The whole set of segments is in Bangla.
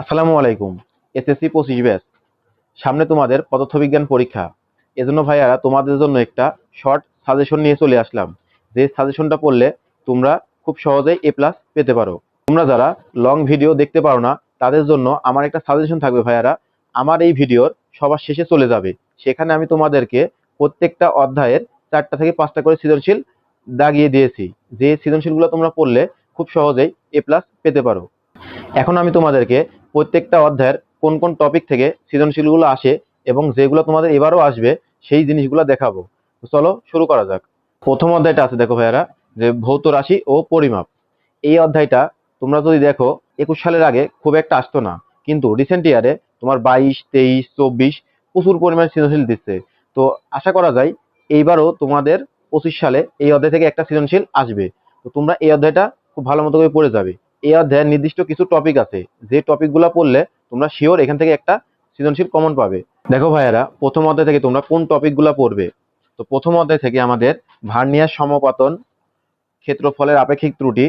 আসসালামু আলাইকুম, এসএসসি পঁচিশ ব্যাচ। সামনে তোমাদের পদার্থবিজ্ঞান পরীক্ষা। এজন্য ভাইয়ারা, তোমাদের জন্য একটা শর্ট সাজেশন নিয়ে চলে আসলাম। যে সাজেশনটা পড়লে তোমরা খুব সহজেই এ প্লাস পেতে পারো। তোমরা যারা লং ভিডিও দেখতে পারো না, তাদের জন্য আমার একটা সাজেশন থাকবে ভাইয়ারা। আমার এই ভিডিওর সবার শেষে চলে যাবে। সেখানে আমি তোমাদেরকে প্রত্যেকটা অধ্যায়ের চারটা থেকে পাঁচটা করে সৃজনশীল দাগিয়ে দিয়েছি। যে সৃজনশীলগুলো তোমরা পড়লে খুব সহজেই এ প্লাস পেতে পারো। এখন আমি তোমাদেরকে প্রত্যেকটা অধ্যায়ের কোন কোন টপিক থেকে সৃজনশীলগুলো আসে এবং যেগুলো তোমাদের এবারও আসবে, সেই জিনিসগুলো দেখাবো। চলো শুরু করা যাক। প্রথম অধ্যায়টা আছে দেখো ভাইয়ারা, যে ভৌত রাশি ও পরিমাপ। এই অধ্যায়টা তোমরা যদি দেখো, একুশ সালের আগে খুব একটা আসতো না। কিন্তু রিসেন্ট ইয়ারে তোমার বাইশ, তেইশ, চব্বিশ প্রচুর পরিমাণে সৃজনশীল দিচ্ছে। তো আশা করা যায় এইবারও তোমাদের পঁচিশ সালে এই অধ্যায় থেকে একটা সৃজনশীল আসবে। তো তোমরা এই অধ্যায়টা খুব ভালো মতো করে পড়ে যাবে। এই অধ্যায়ের নির্দিষ্ট কিছু টপিক আছে। যে টপিকগুলো পড়লে তোমরা শিওর এখান থেকে একটা সৃজনশীল কমন পাবে। দেখো ভাইয়ারা, প্রথম অধ্যায় থেকে তোমরা কোন টপিকগুলো পড়বে? তো প্রথম অধ্যায় থেকে আমাদের ভার্নিয়ার সমপাতন ক্ষেত্রফলের আপেক্ষিক ত্রুটি,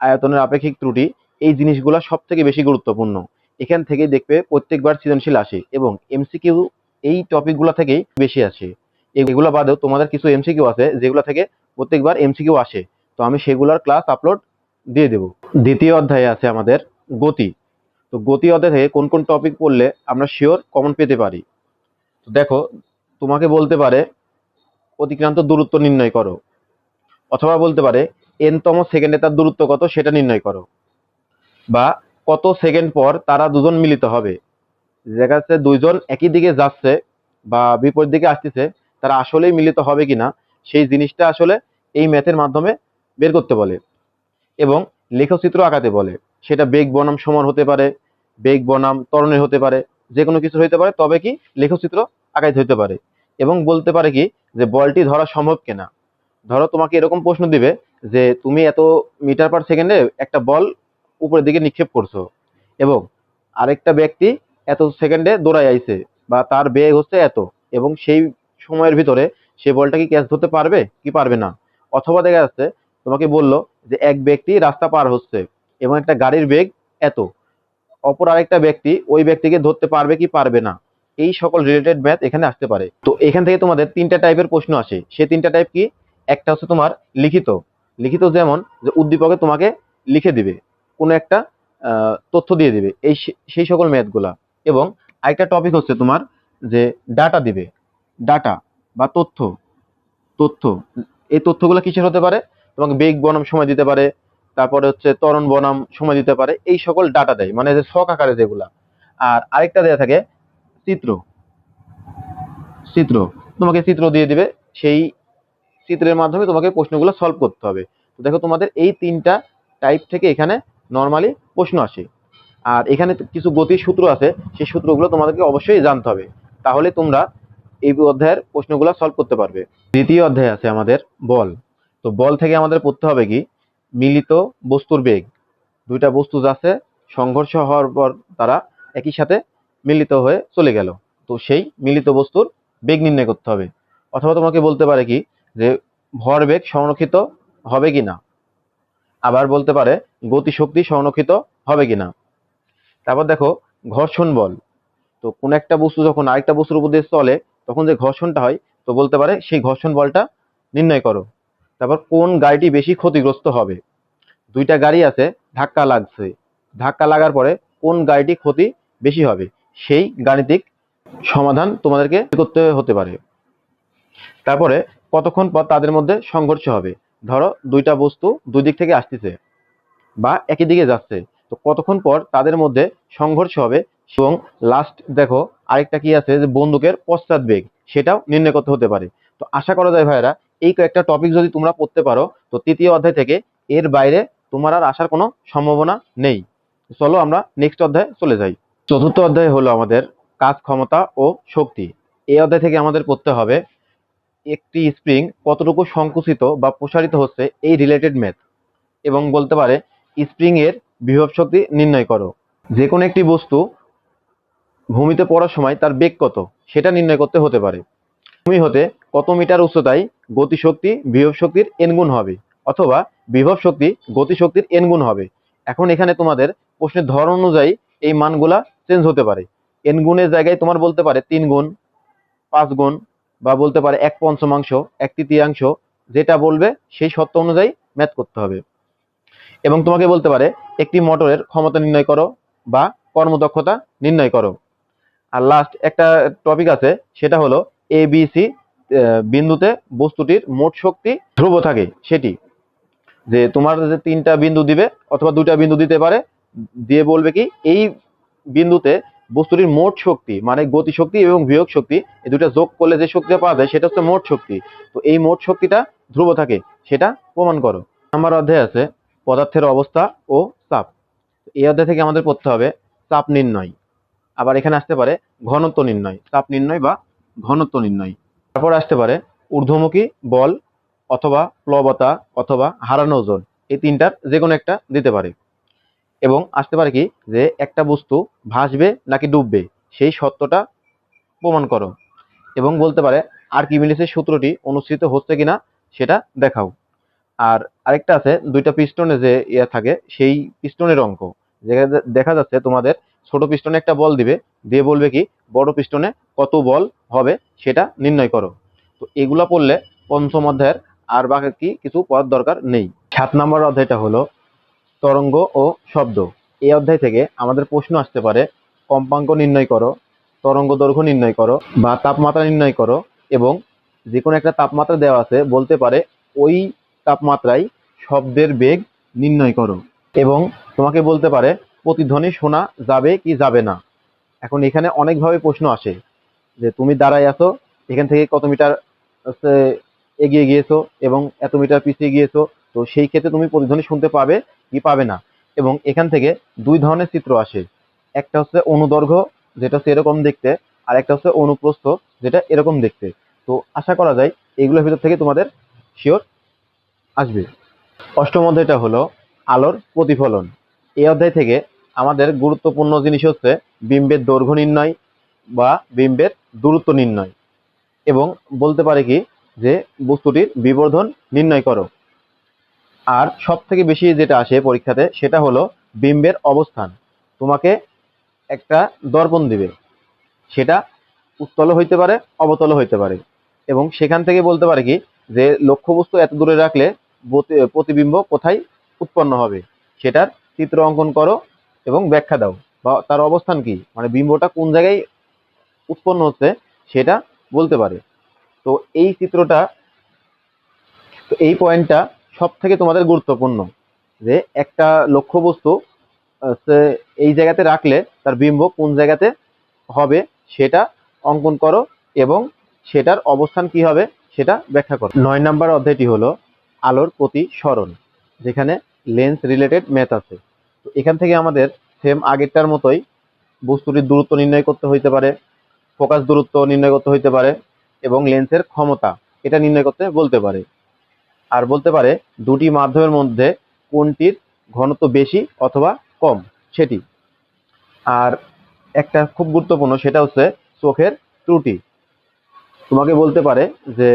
আয়তনের আপেক্ষিক ত্রুটি, এই জিনিসগুলো সব থেকে বেশি গুরুত্বপূর্ণ। এখান থেকে দেখবে প্রত্যেকবার সৃজনশীল আসে এবং এমসিকিউ এই টপিকগুলো থেকেই বেশি আসে। এগুলো বাদেও তোমাদের কিছু এমসিকিউ আছে যেগুলো থেকে প্রত্যেকবার এমসিকিউ আসে। তো আমি সেগুলোর ক্লাস আপলোড দিয়ে দেব। দ্বিতীয় অধ্যায়ে আছে আমাদের গতি। তো গতি অধ্যায় থেকে কোন কোন টপিক পড়লে আমরা শিওর কমন পেতে পারি? তো দেখো, তোমাকে বলতে পারে, অতিক্রান্ত দূরত্ব নির্ণয় করো। অথবা বলতে পারে এনতম সেকেন্ডে তার দূরত্ব কত সেটা নির্ণয় করো। বা কত সেকেন্ড পর তারা দুজন মিলিত হবে। দেখা যাচ্ছে দুইজন একই দিকে যাচ্ছে বা বিপরীত দিকে আসতেছে, তারা আসলেই মিলিত হবে কিনা, সেই জিনিসটা আসলে এই ম্যাথের মাধ্যমে বের করতে বলে। এবং লেখচিত্র আঁকাতে বলে। সেটা বেগ, বনাম সমান হতে পারে, বেগ, বনাম তরণের হতে পারে, যে কোনো কিছু হতে পারে, তবে কি লেখচিত্র আঁকাইতে হতে পারে। এবং বলতে পারে কি যে, বলটি ধরা সম্ভব কিনা? ধরো তোমাকে এরকম প্রশ্ন দিবে যে, তুমি এত মিটার পার সেকেন্ডে একটা বল উপরের দিকে নিক্ষেপ করছ এবং আরেকটা ব্যক্তি এত সেকেন্ডে দৌড়ায় আইছে বা তার বেগ হচ্ছে এত এবং সেই সময়ের ভিতরে সে বলটা কি ক্যাচ ধরতে পারবে? কি পারবে না? অথবা দেখা যাচ্ছে তোমাকে বলল যে এক ব্যক্তি রাস্তা পার হচ্ছে এবং একটা গাড়ির বেগ এত। অপর আরেকটা ব্যক্তি ওই ব্যক্তিকে ধরতে পারবে কি পারবে না। এই সকল রিলেটেড ম্যাথ এখানে আসতে পারে। তো এখান থেকে তোমাদের তিনটা টাইপের প্রশ্ন আসে। সে তিনটা টাইপ কি? একটা হচ্ছে তোমার লিখিত। লিখিত যেমন যে উদ্দীপকে তোমাকে লিখে দিবে, কোনো একটা তথ্য দিয়ে দিবে, এই সেই সকল ম্যাথগুলা এবং আরেকটা টপিক হচ্ছে তোমার যে ডাটা দিবে। ডাটা বা তথ্য। তথ্য। এই তথ্যগুলো কিসের হতে পারে? তোমাকে বেগ বনাম সময় দিতে পারে, তারপরে হচ্ছে তরণ বনাম সময় দিতে পারে, এই সকল ডাটা দেয় মানে ছক আকারে যেগুলা। আর আরেকটা দেয়া থাকে, চিত্র। চিত্র, তোমাকে চিত্র দিয়ে দিবে, সেই চিত্রের মাধ্যমে তোমাকে প্রশ্নগুলো সলভ করতে হবে। দেখো তোমাদের এই তিনটা টাইপ থেকে এখানে নর্মালি প্রশ্ন আসে। আর এখানে কিছু গতির সূত্র আছে, সেই সূত্রগুলো তোমাদেরকে অবশ্যই জানতে হবে। তাহলে তোমরা এই অধ্যায়ের প্রশ্নগুলো সলভ করতে পারবে। দ্বিতীয় অধ্যায় আছে আমাদের, বল। তো বল থেকে আমাদের পড়তে হবে কি? মিলিত বস্তুর বেগ। দুইটা বস্তু যাচ্ছে সংঘর্ষ হওয়ার পর তারা একই সাথে মিলিত হয়ে চলে গেল। তো সেই মিলিত বস্তুর বেগ নির্ণয় করতে হবে। অথবা তোমাকে বলতে পারে কি যে ভরবেগ সংরক্ষিত হবে কি না আবার বলতে পারে, গতিশক্তি সংরক্ষিত হবে কি না তারপর দেখো, ঘর্ষণ বল। তো কোন একটা বস্তু যখন আরেকটা বস্তুর উপর দিয়ে চলে, তখন যে ঘর্ষণটা হয়, তো বলতে পারে সেই ঘর্ষণ বলটা নির্ণয় করো। তারপর কোন গাড়িটি বেশি ক্ষতিগ্রস্ত হবে? দুইটা গাড়ি আছে, ধাক্কা লাগছে। ধাক্কা লাগার পরে কোন গাড়িটি ক্ষতি বেশি হবে? সেই গাণিতিক সমাধান তোমাদেরকে করতে হতে পারে। তারপরে কতক্ষণ পর তাদের মধ্যে সংঘর্ষ হবে? ধরো দুইটা বস্তু দুই দিক থেকে আসতেছে বা একই দিকে যাচ্ছে। তো কতক্ষণ পর তাদের মধ্যে সংঘর্ষ হবে? এবং লাস্ট দেখো, আরেকটা কি আছে যে বন্দুকের পশ্চাৎ বেগ সেটাও নির্ণয় করতে হতে পারে। তো আশা করা যায় ভাইরা এই কয়েকটা টপিক যদি তোমরা পড়তে পারো, তো তৃতীয় অধ্যায় থেকে এর বাইরে তোমার আর আসার কোনো সম্ভাবনা নেই। চলো আমরা নেক্সট অধ্যায়ে চলে যাই। চতুর্থ অধ্যায় হলো আমাদের কাজ ক্ষমতা ও শক্তি। এই অধ্যায় থেকে আমাদের পড়তে হবে, একটি স্প্রিং কতটুকু সংকুচিত বা প্রসারিত হচ্ছে এই রিলেটেড ম্যাথ এবং বলতে পারে স্প্রিং এর বিভব শক্তি নির্ণয় করো। যে কোনো একটি বস্তু ভূমিতে পড়ার সময় তার বেগ কত, সেটা নির্ণয় করতে হতে পারে। ভূমি হতে কত মিটার উচ্চতায় গতিশক্তি বিভব শক্তির এনগুণ হবে, অথবা বিভব শক্তি গতিশক্তির এনগুণ হবে। এখন এখানে তোমাদের প্রশ্নের ধরন অনুযায়ী এই মানগুলা চেঞ্জ হতে পারে। এন গুণের জায়গায় তোমার বলতে পারে তিন গুণ, পাঁচ গুণ, বা বলতে পারে এক পঞ্চমাংশ, এক তৃতীয়াংশ, যেটা বলবে সেই সত্য অনুযায়ী ম্যাথ করতে হবে। এবং তোমাকে বলতে পারে একটি মোটরের ক্ষমতা নির্ণয় করো বা কর্মদক্ষতা নির্ণয় করো। আর লাস্ট একটা টপিক আছে, সেটা হলো এ বি সি বিন্দুতে বস্তুটির মোট শক্তি ধ্রুব থাকে সেটি। যে তোমার যে তিনটা বিন্দু দিবে অথবা দুইটা বিন্দু দিতে পারে, দিয়ে বলবে কি, এই বিন্দুতে বস্তুটির মোট শক্তি মানে গতি শক্তি এবং বিয়োগ শক্তি, এই দুটা যোগ করলে যে শক্তিটা পাওয়া যায় সেটা হচ্ছে মোট শক্তি। তো এই মোট শক্তিটা ধ্রুব থাকে, সেটা প্রমাণ করো। আমার অধ্যায় আছে, পদার্থের অবস্থা ও চাপ। এই অধ্যায় থেকে আমাদের পড়তে হবে, চাপ নির্ণয়। আবার এখানে আসতে পারে, ঘনত্ব নির্ণয়। চাপ নির্ণয় বা ঘনত্ব নির্ণয়। তারপর আসতে পারে ঊর্ধ্বমুখী বল অথবা প্লবতা অথবা হারানো ওজন। এই তিনটার যে কোনো একটা দিতে পারে। এবং আসতে পারে কি যে একটা বস্তু ভাসবে নাকি ডুববে, সেই সত্যটা প্রমাণ করো। এবং বলতে পারে আর্কিমিডিসের সূত্রটি অনুসৃত হচ্ছে কিনা সেটা দেখাও। আর আরেকটা আছে, দুইটা পিস্টনে যে ইয়ে থাকে, সেই পিস্টনের অঙ্ক। দেখা যাচ্ছে তোমাদের ছোট পিস্টনে একটা বল দিবে, দিয়ে বলবে কি, বড় পিস্টনে কত বল হবে সেটা নির্ণয় করো। তো এগুলা পড়লে পঞ্চম অধ্যায়ের আর বাকি কিছু পড়ার দরকার নেই। সাত নম্বর অধ্যায়টা হলো তরঙ্গ ও শব্দ। এই অধ্যায় থেকে আমাদের প্রশ্ন আসতে পারে, কম্পাঙ্ক নির্ণয় করো, তরঙ্গ দৈর্ঘ্য নির্ণয় করো বা তাপমাত্রা নির্ণয় করো এবং যে কোনো একটা তাপমাত্রা দেওয়া আছে বলতে পারে ওই তাপমাত্রায় শব্দের বেগ নির্ণয় করো এবং তোমাকে বলতে পারে প্রতিধ্বনি শোনা যাবে কি যাবে না? এখন এখানে অনেকভাবে প্রশ্ন আসে যে তুমি দাঁড়ায় আছো, এখান থেকে কত মিটার এগিয়ে গিয়েছো এবং এত মিটার পিছিয়ে গিয়েছো, তো সেই ক্ষেত্রে তুমি প্রতিধ্বনি শুনতে পাবে কি পাবে না? এবং এখান থেকে দুই ধরনের চিত্র আসে। একটা হচ্ছে অনুদৈর্ঘ্য যেটা হচ্ছে এরকম দেখতে, আর একটা হচ্ছে অনুপ্রস্থ, যেটা এরকম দেখতে। তো আশা করা যায় এগুলোর ভিতর থেকে তোমাদের শিওর আসবে। অষ্টম অধ্যায়টা হলো আলোর প্রতিফলন। এই অধ্যায় থেকে আমাদের গুরুত্বপূর্ণ জিনিস হচ্ছে বিম্বের দৈর্ঘ্য নির্ণয় বা বিম্বের দূরত্ব নির্ণয়। এবং বলতে পারে কি যে বস্তুটির বিবর্ধন নির্ণয় করো। আর সব থেকে বেশি যেটা আসে পরীক্ষাতে সেটা হলো বিম্বের অবস্থান। তোমাকে একটা দর্পণ দিবে। সেটা উত্তল হইতে পারে, অবতল হইতে পারে। এবং সেখান থেকে বলতে পারে কি যে লক্ষ্যবস্তু এত দূরে রাখলে প্রতিবিম্ব কোথায় উৎপন্ন হবে? সেটার চিত্র অঙ্কন করো। এবং ব্যাখ্যা দাও। বা তার অবস্থান কি? মানে বিম্বটা কোন জায়গায় উৎপন্ন হচ্ছে সেটা বলতে পারে। তো এই চিত্রটা, তো এই পয়েন্টটা সব থেকে তোমাদের গুরুত্বপূর্ণ যে একটা লক্ষ্যবস্তু এই জায়গাতে রাখলে তার বিম্ব কোন জায়গাতে হবে সেটা অঙ্কন করো এবং সেটার অবস্থান কি হবে সেটা ব্যাখ্যা করো। নয় নাম্বার অধ্যায়টি হলো আলোর প্রতি স্মরণ যেখানে লেন্স রিলেটেড ম্যাথ আছে। তো এখান থেকে আমাদের সেম আগেরটার মতোই বস্তুটির দূরত্ব নির্ণয় করতে হইতে পারে, ফোকাস দূরত্ব নির্ণয় করতে হইতে পারে এবং লেন্সের ক্ষমতা এটা নির্ণয় করতে বলতে পারে। আর বলতে পারে দুটি মাধ্যমের মধ্যে কোনটির ঘনত্ব বেশি অথবা কম, সেটি। আর একটা খুব গুরুত্বপূর্ণ সেটা হচ্ছে চোখের ত্রুটি। তোমাকে বলতে পারে যে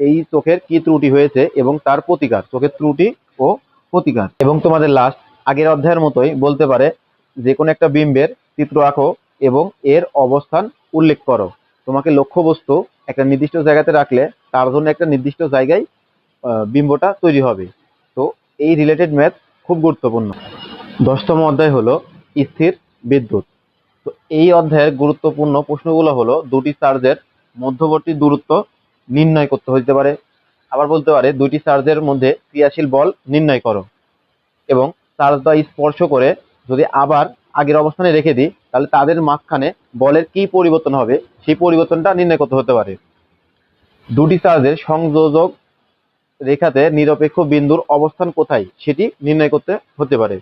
এই চোখের কি ত্রুটি হয়েছে এবং তার প্রতিকার, চোখের ত্রুটি ও প্রতিকার। এবং তোমাদের লাস্ট আগের অধ্যায়ের মতোই বলতে পারে যে কোনো একটা বিম্বের চিত্র আঁকো এবং এর অবস্থান উল্লেখ করো। তোমাকে লক্ষ্যবস্তু একটা নির্দিষ্ট জায়গাতে রাখলে তার জন্য একটা নির্দিষ্ট জায়গায় বিম্বটা তৈরি হবে। তো এই রিলেটেড ম্যাথ খুব গুরুত্বপূর্ণ। দশতম অধ্যায় হলো স্থির বিদ্যুৎ। তো এই অধ্যায়ের গুরুত্বপূর্ণ প্রশ্নগুলো হলো দুটি চার্জের মধ্যবর্তী দূরত্ব নির্ণয় করতে হতে পারে। আবার বলতে পারে দুইটি চার্জের মধ্যে ক্রিয়াশীল বল নির্ণয় করো এবং চার্জটা স্পর্শ করে যদি আবার আগের অবস্থানে রেখে দিই, তাহলে তাদের মাঝখানে বলের কি পরিবর্তন হবে? সেই পরিবর্তনটা নির্ণয় করতে হতে পারে। দুটি চার্জের সংযোজক রেখাতে নিরপেক্ষ বিন্দুর অবস্থান কোথায় সেটি নির্ণয় করতে হতে পারে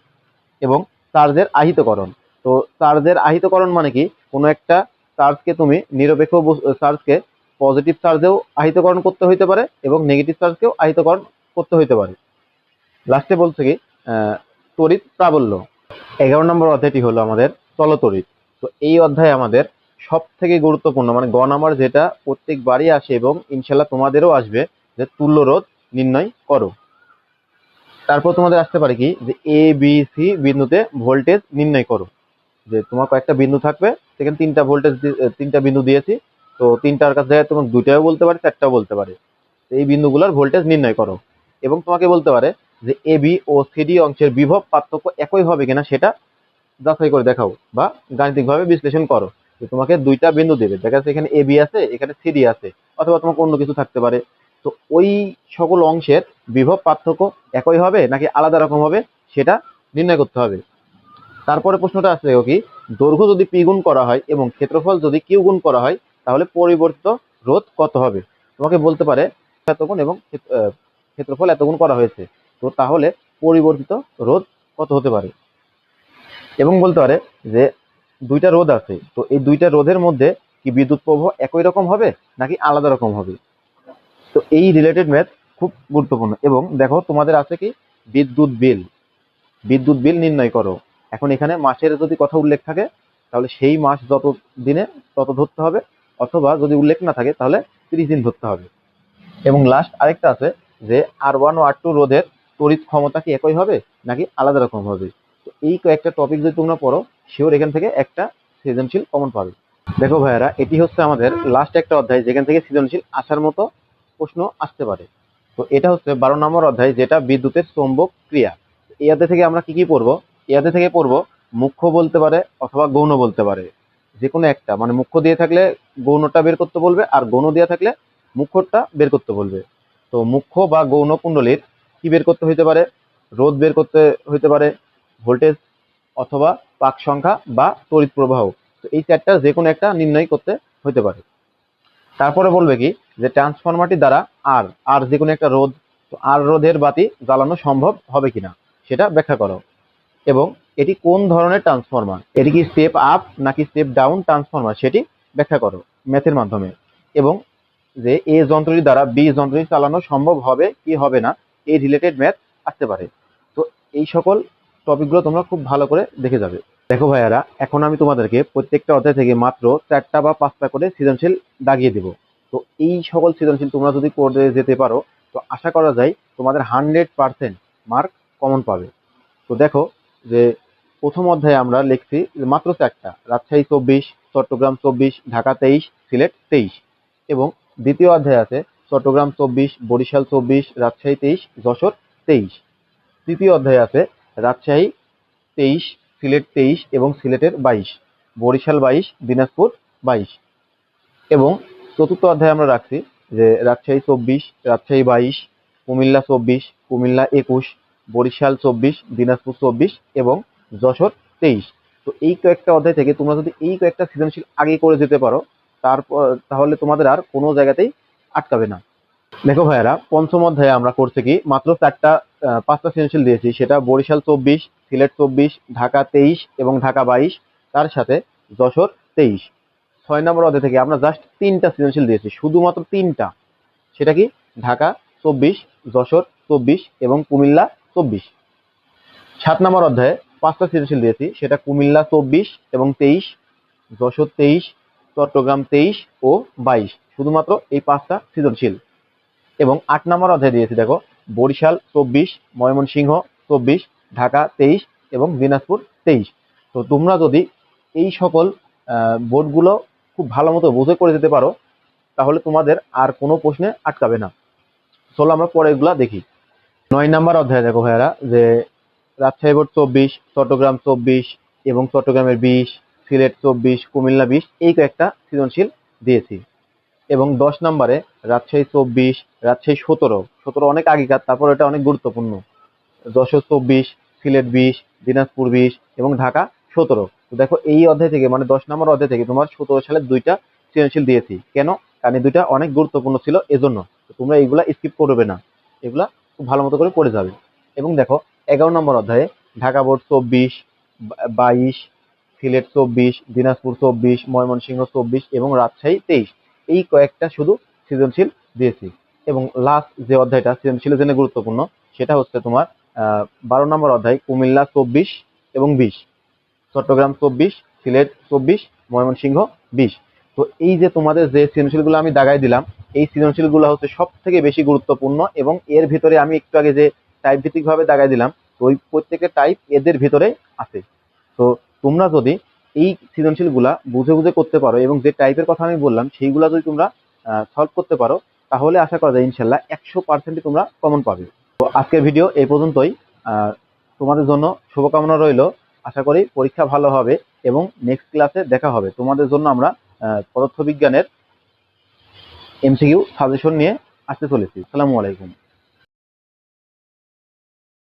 এবং চার্জের আহিতকরণ। তো চার্জের আহিতকরণ মানে কি? কোনো একটা চার্জকে তুমি নিরপেক্ষ চার্জকে পজিটিভ চার্জেও আহিতকরণ করতে হইতে পারে এবং নেগেটিভ চার্জকেও আহিতকরণ করতে হইতে পারে। লাস্টে বলছে কি তড়িৎ প্রাবল্য। এগারো নম্বর অধ্যায়টি হলো আমাদের চলতড়িৎ তো এই অধ্যায়ে আমাদের সব থেকে গুরুত্বপূর্ণ মানে গ নাম্বার যেটা প্রত্যেকবারই আসে এবং ইনশাল্লাহ তোমাদেরও আসবে, যে তুল্য রোধ নির্ণয় করো। তারপর তোমাদের আসতে পারে কি? যে এ বি সি বিন্দুতে ভোল্টেজ নির্ণয় করো। যে তোমার কয়েকটা বিন্দু থাকবে, সেখানে তিনটা ভোল্টেজ তিনটা বিন্দু দিয়েছি, তো তিনটার কাছে তোমার দুইটাও বলতে পারে, চারটাও বলতে পারে। এই বিন্দুগুলোর ভোল্টেজ নির্ণয় করো। এবং তোমাকে বলতে পারে যে এবি ও সিডি অংশের বিভব পার্থক্য একই হবে কিনা সেটা যাচাই করে দেখাও বা গাণিতিকভাবে বিশ্লেষণ করো যে তোমাকে দুইটা বিন্দু দেবে। দেখা যাচ্ছে এখানে এবি আছে, এখানে সিডি আছে, অথবা তোমাকে অন্য কিছু থাকতে পারে। তো ওই সকল অংশের বিভব পার্থক্য একই হবে নাকি আলাদা রকম হবে সেটা নির্ণয় করতে হবে। তারপরে প্রশ্নটা আসছে কি, দৈর্ঘ্য যদি পি গুণ করা হয় এবং ক্ষেত্রফল যদি কিউ গুণ করা হয়, তাহলে পরিবর্তিত রোধ কত হবে? তোমাকে বলতে পারে এত গুণ এবং ক্ষেত্রফল এত গুণ করা হয়েছে। তো তাহলে পরিবর্তিত রোধ কত হতে পারে? এবং বলতে পারে যে দুইটা রোধ আছে, তো এই দুইটা রোধের মধ্যে কি বিদ্যুৎ প্রবাহ একই রকম হবে নাকি আলাদা রকম হবে? তো এই রিলেটেড ম্যাথ খুব গুরুত্বপূর্ণ। এবং দেখো তোমাদের আছে কি? বিদ্যুৎ বিল। বিদ্যুৎ বিল নির্ণয় করো। এখন এখানে মাসের যদি কথা উল্লেখ থাকে, তাহলে সেই মাস যত দিনে তত ধরতে হবে, অথবা যদি উল্লেখ না থাকে, তাহলে তিরিশ দিন ধরতে হবে। এবং লাস্ট আরেকটা আছে যে আর ওয়ান ও আর টু রোধের তড়িৎ ক্ষমতা কি একই হবে নাকি আলাদা রকম হবে? তো এই কয়েকটা টপিক যদি তোমরা পড়ো শিওর এখান থেকে একটা সৃজনশীল কমন পাবে। দেখো ভাইয়ারা, এটি হচ্ছে আমাদের লাস্ট একটা অধ্যায়, যেখান থেকে সৃজনশীল আসার মতো প্রশ্ন আসতে পারে। তো এটা হচ্ছে বারো নম্বর অধ্যায়, যেটা বিদ্যুতের চৌম্বক ক্রিয়া। অধ্যায় থেকে আমরা কি কি পড়ব? অধ্যায় থেকে পড়ব, মুখ্য বলতে পারে অথবা গৌণ বলতে পারে। যে কোনো একটা মানে মুখ্য দিয়ে থাকলে গৌণটা বের করতে বলবে, আর গৌণ দিয়ে থাকলে মুখ্যটা বের করতে বলবে। তো মুখ্য বা গৌণ কুণ্ডলীর কি বের করতে হইতে পারে? রোধ বের করতে হইতে পারে ভোল্টেজ অথবা পাক সংখ্যা বা তড়িৎ প্রবাহ। তো এই চারটা যে কোনো একটা নির্ণয় করতে হইতে পারে। তারপরে বলবে কি যে ট্রান্সফরমারটি দ্বারা আর আর যে কোনো একটা রোধ, তো আর রোধের বাতি জ্বালানো সম্ভব হবে কিনা সেটা ব্যাখ্যা করো। এবং এটি কোন ধরনের ট্রান্সফরমার? এটি কি স্টেপ আপ নাকি স্টেপ ডাউন ট্রান্সফরমার সেটি ব্যাখ্যা করো ম্যাথের মাধ্যমে। এবং যে এ যন্ত্রটি দ্বারা বি যন্ত্রটি চালানো সম্ভব হবে কি হবে না এই রিলেটেড ম্যাথ আসতে পারে। তো এই সকল টপিকগুলো তোমরা খুব ভালো করে দেখে যাবে। দেখো ভাইয়ারা, এখন আমি তোমাদেরকে প্রত্যেকটা অধ্যায় থেকে মাত্র চারটা বা পাঁচটা করে সৃজনশীল দাগিয়ে দেবো। তো এই সকল সৃজনশীল তোমরা যদি করে যেতে পারো, তো আশা করা যায় তোমাদের হান্ড্রেড পার্সেন্ট মার্ক কমন পাবে। তো দেখো যে প্রথম অধ্যায়ে আমরা লিখছি মাত্র চারটা, রাজশাহী চব্বিশ, চট্টগ্রাম চব্বিশ, ঢাকা তেইশ, সিলেট তেইশ। এবং দ্বিতীয় অধ্যায় আছে চট্টগ্রাম চব্বিশ, বরিশাল চব্বিশ, রাজশাহী তেইশ, যশোর তেইশ। তৃতীয় অধ্যায় আছে, রাজশাহী তেইশ, সিলেট তেইশ এবং সিলেটের বাইশ, বরিশাল বাইশ, দিনাজপুর বাইশ। এবং চতুর্থ অধ্যায় আমরা রাখছি যে, রাজশাহী চব্বিশ, রাজশাহী বাইশ, কুমিল্লা চব্বিশ, কুমিল্লা একুশ, বরিশাল চব্বিশ, দিনাজপুর চব্বিশ এবং যশোর তেইশ। তো এই কয়েকটা অধ্যায় থেকে তোমরা যদি এই কয়েকটা সৃজনশীল আগে করে যেতে পারো, তারপর, তাহলে তোমাদের আর কোনো জায়গাতেই আটকাবে না। দেখো ভাইয়ারা, পঞ্চম অধ্যায়ে আমরা করছি কি, মাত্র চারটা পাঁচটা সৃজনশীল দিয়েছি, সেটা বরিশাল চব্বিশ, সিলেট চব্বিশ, ঢাকা তেইশ এবং ঢাকা বাইশ, তার সাথে যশোর তেইশ। ছয় নম্বর অধ্যায় থেকে আমরা জাস্ট তিনটা সৃজনশীল দিয়েছি, শুধুমাত্র তিনটা। সেটা কি? ঢাকা চব্বিশ, যশোর চব্বিশ এবং কুমিল্লা চব্বিশ। সাত নম্বর অধ্যায়ে পাঁচটা সৃজনশীল দিয়েছি, সেটা কুমিল্লা চব্বিশ এবং তেইশ, যশোর তেইশ, চট্টগ্রাম তেইশ ও বাইশ। শুধুমাত্র এই পাঁচটা সৃজনশীল। এবং আট নম্বর অধ্যায় দিয়েছি, দেখো, বরিশাল চব্বিশ, ময়মনসিংহ চব্বিশ, ঢাকা তেইশ এবং দিনাজপুর তেইশ। তো তোমরা যদি এই সকল বোর্ডগুলো খুব ভালো মতো বুঝে করে যেতে পারো, তাহলে তোমাদের আর কোনো প্রশ্নে আটকাবে না। চলো আমরা পরে এগুলা দেখি। নয় নাম্বার অধ্যায় দেখো ভাইয়ারা, যে রাজশাহী বোর্ড চব্বিশ, চট্টগ্রাম চব্বিশ এবং চট্টগ্রামের বিশ, সিলেট চব্বিশ, কুমিল্লা বিশ, এই কয়েকটা সৃজনশীল দিয়েছি। এবং দশ নম্বরে রাজশাহী চব্বিশ, রাজশাহী সতেরো। সতেরো অনেক আগেকার, তারপর এটা অনেক গুরুত্বপূর্ণ। যশোর চব্বিশ, সিলেট বিশ, দিনাজপুর বিশ এবং ঢাকা সতেরো। তো দেখো এই অধ্যায় থেকে মানে দশ নম্বর অধ্যায় থেকে তোমার সতেরো সালের দুইটা সৃজনশীল দিয়েছি। কেন? কারণ দুইটা অনেক গুরুত্বপূর্ণ ছিল, এজন্য। তোমরা এইগুলা স্কিপ করবে না। এগুলা খুব ভালো মতো করে পড়ে যাবে। এবং দেখো, এগারো নম্বর অধ্যায়ে ঢাকা বোর্ড চব্বিশ বাইশ, সিলেট চব্বিশ, দিনাজপুর চব্বিশ, ময়মনসিংহ চব্বিশ এবং রাজশাহী তেইশ। এই কয়েকটা শুধু সৃজনশীল দিয়েছি। এবং লাস্ট যে অধ্যায়টা সৃজনশীলের জন্য গুরুত্বপূর্ণ, সেটা হচ্ছে তোমার বারো নম্বর অধ্যায়, কুমিল্লা চব্বিশ এবং বিশ। চট্টগ্রাম চব্বিশ, সিলেট চব্বিশ, ময়মনসিংহ বিশ। তো এই যে তোমাদের যে সৃজনশীলগুলো আমি দাগাই দিলাম, এই সৃজনশীলগুলো হচ্ছে সব থেকে বেশি গুরুত্বপূর্ণ এবং এর ভিতরে আমি একটু আগে যে টাইপ ভিত্তিক ভাবে দাগাই দিলাম, তো ওই প্রত্যেকের টাইপ এদের ভিতরে আছে। তো তোমরা যদি এই সৃজনশীলগুলা বুঝে বুঝে করতে পারো এবং যে টাইপের কথা আমি বললাম, সেইগুলা যদি তোমরা সলভ করতে পারো, তাহলে আশা করা যায় ইনশাল্লাহ একশো পার্সেন্টই তোমরা কমন পাবে। তো আজকের ভিডিও এই পর্যন্তই। তোমাদের জন্য শুভকামনা রইল। আশা করি পরীক্ষা ভালো হবে এবং নেক্সট ক্লাসে দেখা হবে। তোমাদের জন্য আমরা পদার্থবিজ্ঞানের এমসিকিউ সাজেশন নিয়ে আসতে চলেছি। আসসালামু আলাইকুম।